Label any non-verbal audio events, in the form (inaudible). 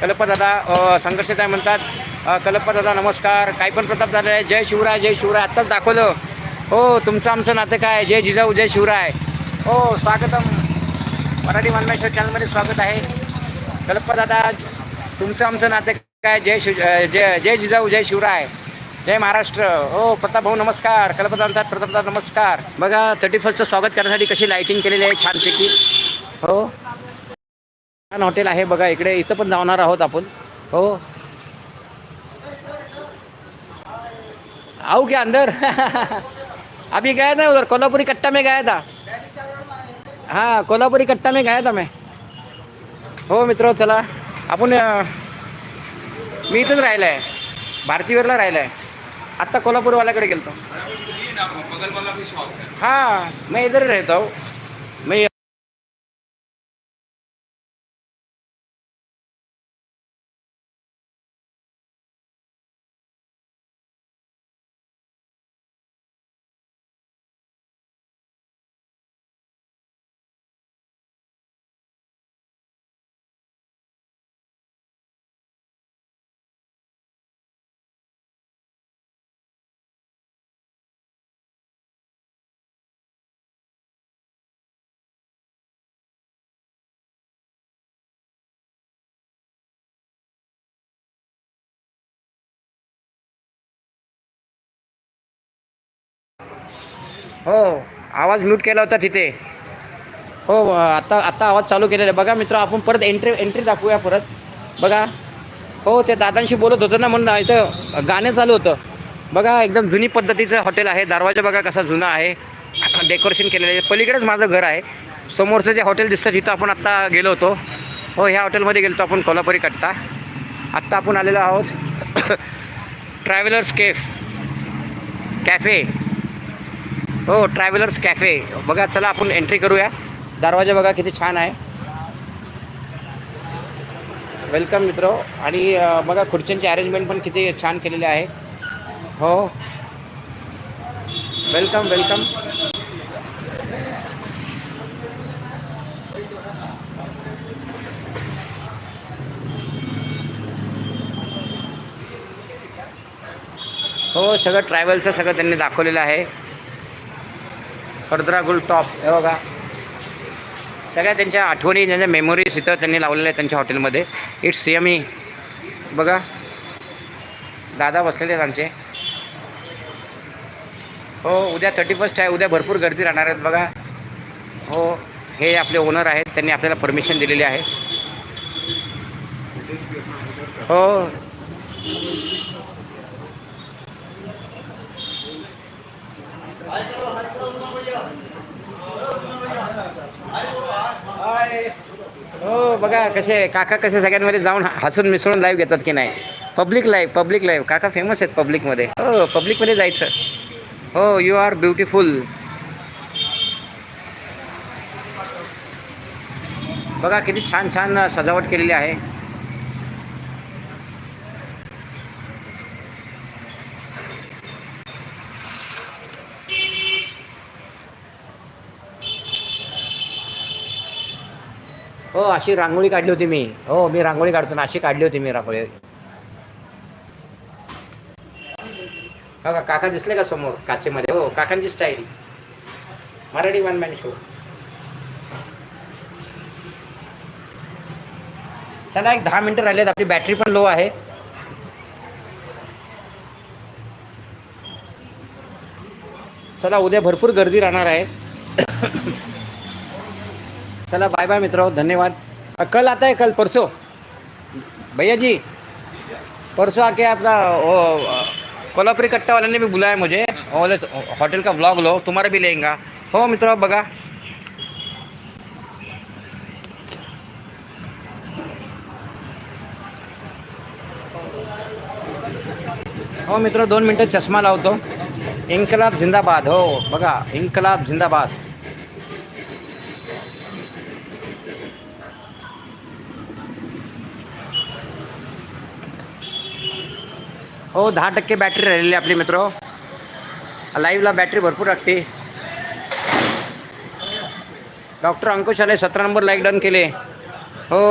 कल्पदादा अ, संघर्षताय म्हणतात अ, कल्पदादा नमस्कार काय पण प्रताप झाले आहे जय शिवराय जय शिवराय आत्ताच दाखवलं. हो तुमचं आमचं नातं काय जय जिजाऊ जय शिवराय. हो स्वागतम. मराठी मानमेश्वर चॅनलमध्ये स्वागत आहे. कल्पदादा तुमचं आमचं नातं काय जय शिव जय जय जिजाऊ जय शिवराय. जय महाराष्ट्र. हो प्रताप भाऊ नमस्कार. कल्पदा म्हणतात प्रतापदा नमस्कार. बघा थर्टी फर्स्टचं स्वागत करण्यासाठी कशी लाईटिंग केलेली आहे? छानपैकी. हो. छान हॉटेल आहे बघा इकडे इथं पण जाणार आहोत आपण. हो. आओ क्या अंदर? (laughs) अभी गया था उधर कोल्हापुरी कट्टा में गया था। हाँ कोल्हापुरी कट्टा में गया था मैं। हो मित्र चला। आपण मी इथंच राहिलं आहे भारतीवेरला राहिलं आहे आत्ता कोल्हापूरवाल्याकडे गेलतो. हाँ मैं इधर ही रहता हो आवाज म्यूट केला होता तिथे. हो आत्ता आत्ता आवाज चालू केलेला आहे. बघा मित्र आपण परत एंट्री एंट्री दाखवूया परत. बघा. हो ते दादांशी बोलत होतं ना म्हणून इथं गाणं चालू होतं. बघा एकदम जुनी पद्धतीचं हॉटेल आहे. दरवाजा बघा कसा जुना आहे. डेकोरेशन केलेलं आहे. पलीकडेच माझं घर आहे. समोरचं जे हॉटेल दिसतं तिथं आपण आत्ता गेलो होतो. हो ह्या हॉटेलमध्ये गेलो होतो आपण कोल्हापुरी कट्टा. आत्ता आपण आलेलो आहोत. ट्रॅव्हलर्स केफ कॅफे हो ट्रॅव्हलर्स कॅफे बघा चला आपण एंट्री करूया. दरवाजा बघा किती छान आहे. वेलकम मित्र. आणि बघा खुर्च्यांची अरेंजमेंट पण किती छान केलेली आहे. हो. वेलकम वेलकम हो सगळं ट्रॅव्हलचं सगळं त्यांनी दाखवलेलं आहे. हरद्रागुल टॉप. हे बघा. सगळ्या त्यांच्या आठवणी त्यांच्या मेमोरीज इथं त्यांनी लावलेल्या आहेत त्यांच्या हॉटेलमध्ये इट्स सियमी बघा. दादा बसलेले आहेत आमचे. हो उद्या थर्टी फर्स्ट आहे. उद्या भरपूर गर्दी राहणार आहेत बघा. हो हे आपले ओनर आहेत. त्यांनी आपल्याला परमिशन दिलेली आहे. हो. हो बघा कसे काका कसे सगळ्यांमध्ये जाऊन हसून मिसळून लाईव्ह घेतात की नाही? पब्लिक लाईव्ह पब्लिक लाईव्ह काका फेमस आहेत पब्लिकमध्ये हो पब्लिकमध्ये जायचं. हो यू आर ब्युटिफुल बघा किती छान छान सजावट केलेली आहे. हो अशी रांगोळी काढली होती मी. हो मी रांगोळी काढतो ना अशी काढली होती मी रांगोळी. हो का? काका दिसले का समोर? काचेमध्ये. हो काकांची style Marathi one man show चला एक दहा मिनटं राहिलेत. आपली बॅटरी पण लो आहे. चला उद्या भरपूर गर्दी राहणार आहे. चला बाय बाय मित्रों धन्यवाद. कल आता है कल परसों. भैया जी परसों आके अ, कोल्हापुरी कट्टा वाले ने भी बुलाया मुझे बोले होटल का व्लॉग लो तुम्हारा भी लेंगा. हो मित्रों बघा. हो मित्र दोन मिनटं चष्मा लावतो. इन्कलाब जिंदाबाद हो बघा इन्कलाब जिंदाबाद. हो दहा टक्के बॅटरी राहिलेली आहे आपली मित्र. लाईव्हला बॅटरी भरपूर लागते. डॉक्टर अंकुश आले सतरा नंबर लाईक डन केले.